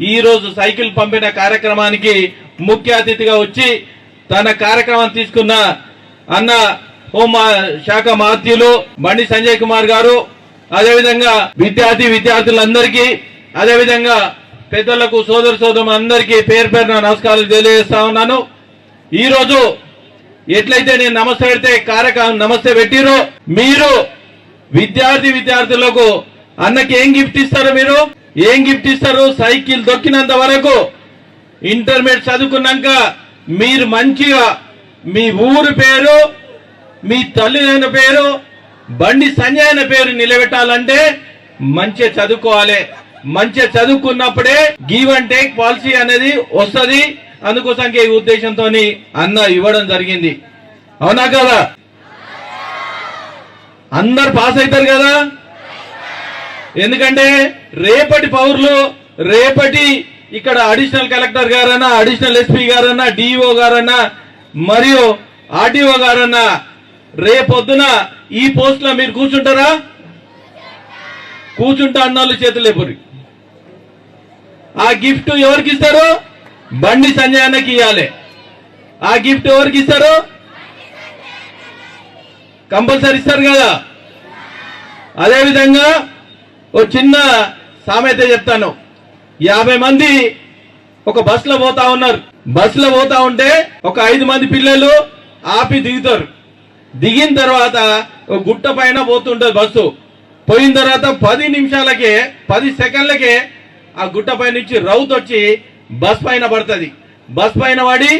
ఈ రోజు సైకిల్ పంపిన కార్యక్రమానికి ముఖ్య అతిథిగా వచ్చి తన కార్యక్రమం తీసుకున్న అన్న హోం శాఖ మాత్యులు బండి సంజయ్ కుమార్ గారు అదేవిధంగా విద్యార్థి విద్యార్థులందరికీ అదేవిధంగా పెద్దలకు సోదర సోదరు అందరికీ పేరు పేరున నమస్కారాలు తెలియజేస్తా ఉన్నాను. ఈ రోజు ఎట్లయితే నేను నమస్తే పెడితే కార్యక్రమం నమస్తే పెట్టిరో మీరు విద్యార్థి విద్యార్థులకు అన్నకి ఏం గిఫ్ట్ ఇస్తారు మీరు? ఏం గిఫ్ట్ ఇస్తారు? సైకిల్ దొక్కినంత వరకు ఇంటర్మీడియట్ చదువుకున్నాక మీరు మంచిగా మీ ఊరు పేరు మీ తల్లిదండ్రుల పేరు బండి సంజయ్ అనే పేరు నిలబెట్టాలంటే మంచిగా చదువుకోవాలి. మంచిగా చదువుకున్నప్పుడే గివ్ అండ్ టేక్ పాలసీ అనేది వస్తుంది. అందుకోసం ఈ ఉద్దేశంతో అన్న ఇవ్వడం జరిగింది. అవునా కదా? అందరు పాస్ అవుతారు కదా? ఎందుకంటే రేపటి పౌరులు రేపటి ఇక్కడ అడిషనల్ కలెక్టర్ గారన్నా అడిషనల్ ఎస్పీ గారన్నా డిఓ గారన్నా మరియు ఆర్డిఓ గారన్నా రేపొద్దున ఈ పోస్ట్లో మీరు కూర్చుంటారా? కూర్చుంటా అన్నాళ్ళు చేతులేపురి ఆ గిఫ్ట్ ఎవరికి ఇస్తారు? బండి సంజయ్ అన్నకి ఇవ్వాలి ఆ గిఫ్ట్ ఎవరికి ఇస్తారు? కంపల్సరీ ఇస్తారు కదా. అదేవిధంగా ఓ చిన్న సామెత చెప్తాను. యాభై మంది ఒక బస్లో పోతా ఉన్నారు. బస్లో పోతా ఉంటే ఒక ఐదు మంది పిల్లలు ఆపి దిగుతారు. దిగిన తర్వాత ఒక గుట్ట పైన పోతుంటది బస్సు. పోయిన తర్వాత పది నిమిషాలకే పది సెకండ్లకే ఆ గుట్ట పై నుంచి రౌత్ వచ్చి బస్ పైన పడుతుంది. బస్ పైన పడి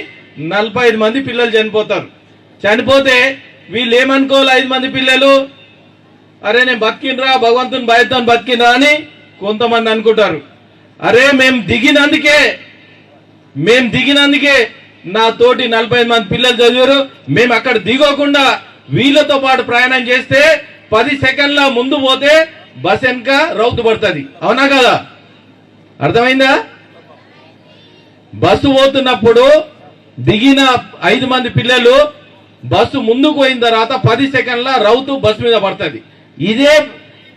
నలభై ఐదు మంది పిల్లలు చనిపోతారు. చనిపోతే వీళ్ళు ఏమనుకోవాలి ఐదు మంది పిల్లలు? అరే నేను బతికినరా భగవంతుని భయతో బతికినరా అని కొంతమంది అనుకుంటారు. అరే మేము దిగినందుకే మేము దిగినందుకే నా తోటి నలభై ఐదు మంది పిల్లలు చదివారు. మేము అక్కడ దిగోకుండా వీళ్ళతో పాటు ప్రయాణం చేస్తే పది సెకండ్ల ముందు పోతే బస్ వెనక రౌతు పడుతుంది. అవునా కదా? అర్థమైందా? బస్సు పోతున్నప్పుడు దిగిన ఐదు మంది పిల్లలు బస్సు ముందుకు పోయిన తర్వాత పది సెకండ్ల రౌతు బస్సు మీద పడుతుంది. ఇదే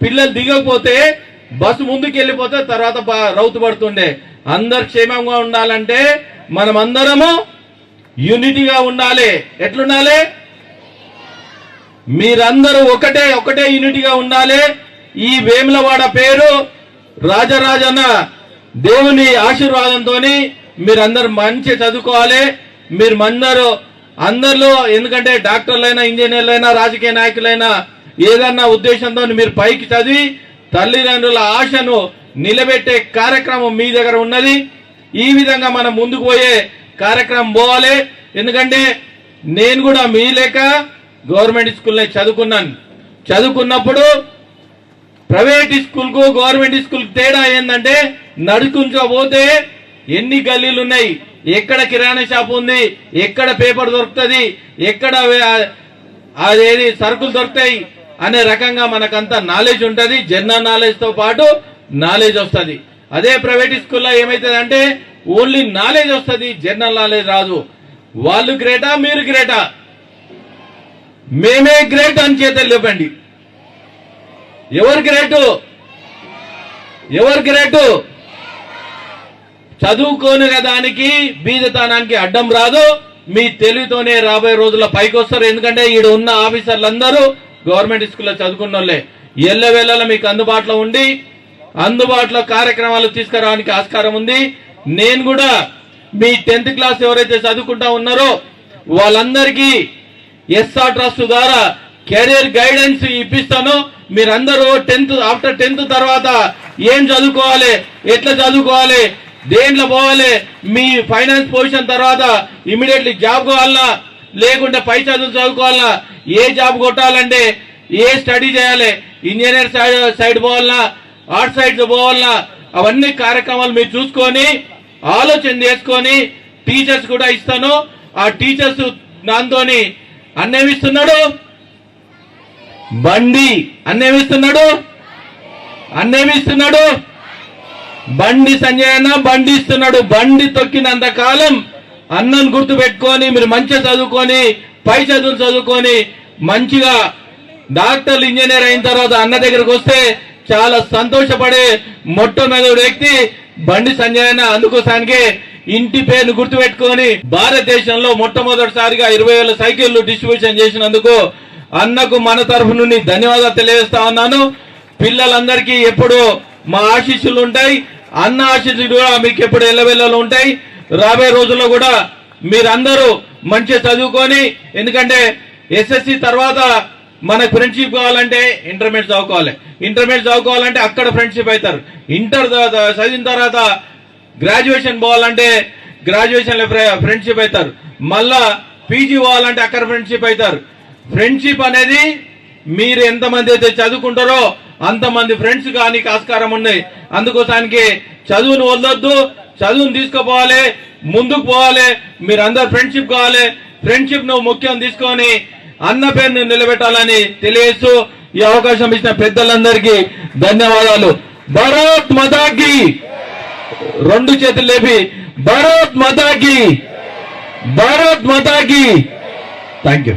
పిల్లలు దిగకపోతే బస్సు ముందుకు వెళ్ళిపోతే తర్వాత రౌతు పడుతుండే. అందరు క్షేమంగా ఉండాలంటే మనం అందరము యూనిటీగా ఉండాలి. ఎట్లుండాలి? మీరందరూ ఒకటే ఒకటే యూనిటీగా ఉండాలి. ఈ వేములవాడ పేరు రాజరాజన్న దేవుని ఆశీర్వాదంతో మీరందరూ మంచి చదువుకోవాలి. మీరు అందరూ అందరిలో ఎందుకంటే డాక్టర్లైనా ఇంజనీర్లైనా రాజకీయ నాయకులైనా ఏదన్నా ఉద్దేశంతో మీరు పైకి చదివి తల్లిదండ్రుల ఆశను నిలబెట్టే కార్యక్రమం మీ దగ్గర ఉన్నది. ఈ విధంగా మనం ముందుకు పోయే కార్యక్రమం పోవాలి. ఎందుకంటే నేను కూడా మీ లేక గవర్నమెంట్ స్కూల్లో చదువుకున్నాను. చదువుకున్నప్పుడు ప్రైవేట్ స్కూల్కు గవర్నమెంట్ స్కూల్కి తేడా ఏంటంటే నడుచుకుంటూ ఎన్ని గల్లీలు ఉన్నాయి? ఎక్కడ కిరాణా షాప్ ఉంది? ఎక్కడ పేపర్ దొరుకుతుంది? ఎక్కడ అదేది సరుకులు దొరుకుతాయి? అనే రకంగా మనకంతా నాలెడ్జ్ ఉంటుంది జనరల్ నాలెడ్జ్తో పాటు నాలెడ్జ్ వస్తుంది. అదే ప్రైవేట్ స్కూల్లో ఏమవుతుంది అంటే ఓన్లీ నాలెడ్జ్ వస్తుంది జనరల్ నాలెడ్జ్ రాదు. వాళ్ళు గ్రేటా మీరు గ్రేటా మేమే గ్రేట్ అని చేతులు లేపండి. ఎవరు గ్రేటు ఎవరు గ్రేటు చదువుకోని దానికి బీదతనానికి అడ్డం రాదు. మీ తెలివితోనే రాబోయే రోజుల్లో పైకి వస్తారు ఎందుకంటే ఈడ ఉన్న ఆఫీసర్లందరూ గవర్నమెంట్ స్కూల్లో చదువుకున్న వాళ్ళే ఎల్లవేళలా మీకు అందుబాటులో ఉండి అందుబాటులో కార్యక్రమాలు తీసుకురావడానికి ఆస్కారం ఉంది. నేను కూడా మీ టెన్త్ క్లాస్ ఎవరైతే చదువుకుంటా ఉన్నారో వాళ్ళందరికీ ఎస్ఆర్ ట్రస్ట్ ద్వారా కెరీర్ గైడెన్స్ ఇప్పిస్తాను. మీరందరూ టెన్త్ ఆఫ్టర్ టెన్త్ తర్వాత ఏం చదువుకోవాలి ఎట్లా చదువుకోవాలి దేంట్లో పోవాలి మీ ఫైనాన్స్ పొజిషన్ తర్వాత ఇమీడియట్లీ జాబ్ కావాలన్నా లేకుంటే పై చదువులు చదువుకోవాలా ఏ జాబ్ కొట్టాలంటే ఏ స్టడీ చేయాలి ఇంజనీర్ సైడ్ సైడ్ పోవాలన్నా ఆర్ట్ సైడ్ పోవాలన్నా అవన్నీ కార్యక్రమాలు మీరు చూసుకొని ఆలోచన చేసుకొని టీచర్స్ కూడా ఇస్తాను. ఆ టీచర్స్ దాంతోని అన్నేమిస్తున్నాడు? బండి అన్నేమిస్తున్నాడు? అన్నేమిస్తున్నాడు? బండి సంజయ్ అన్న బండి ఇస్తున్నాడు. బండి తొక్కినంత కాలం అన్నను గుర్తు పెట్టుకొని మీరు మంచిగా చదువుకొని పై చదువులు చదువుకొని మంచిగా డాక్టర్లు ఇంజనీర్ అయిన తర్వాత అన్న దగ్గరకు వస్తే చాలా సంతోషపడే మొట్టమొదటి వ్యక్తి బండి సంజయ్ అన్న. అందుకోసానికి ఇంటి పేరును గుర్తుపెట్టుకొని భారతదేశంలో మొట్టమొదటిసారిగా ఇరవై వేల సైకిళ్ళు డిస్ట్రిబ్యూషన్ చేసినందుకు అన్నకు మన తరఫు నుండి ధన్యవాదాలు తెలియజేస్తా ఉన్నాను. పిల్లలందరికీ ఎప్పుడు మా ఆశీస్సులు ఉంటాయి. అన్న ఆశీస్సులు కూడా మీకు ఎప్పుడు ఎల్లవెల్లలు ఉంటాయి. రాబోయే రోజుల్లో కూడా మీరందరూ మంచిగా చదువుకొని ఎందుకంటే ఎస్ఎస్సి తర్వాత మనకు ఫ్రెండ్షిప్ కావాలంటే ఇంటర్మీడియట్ చదువుకోవాలి. ఇంటర్మీడియట్ చదువుకోవాలంటే అక్కడ ఫ్రెండ్షిప్ అవుతారు. ఇంటర్ చదివిన తర్వాత గ్రాడ్యుయేషన్ పోవాలంటే గ్రాడ్యుయేషన్ ఫ్రెండ్షిప్ అవుతారు. మళ్ళా పీజీ పోవాలంటే అక్కడ ఫ్రెండ్షిప్ అవుతారు. ఫ్రెండ్షిప్ అనేది మీరు ఎంతమంది అయితే చదువుకుంటారో అంతమంది ఫ్రెండ్స్ కానీ ఆస్కారం ఉన్నాయి. అందుకోసానికి చదువును వదలొద్దు చదువును తీసుకుపోవాలి ముందుకు పోవాలి మీరు అందరు ఫ్రెండ్షిప్ కావాలి. ఫ్రెండ్షిప్ను ముఖ్యం తీసుకొని అన్న పేరును నిలబెట్టాలని తెలియజేస్తూ ఈ అవకాశం ఇచ్చిన పెద్దలందరికీ ధన్యవాదాలు. భరత్ మతాకి రెండు చేతులు లేపి భరత్ మతాకి భారత్ మతాకి. Thank you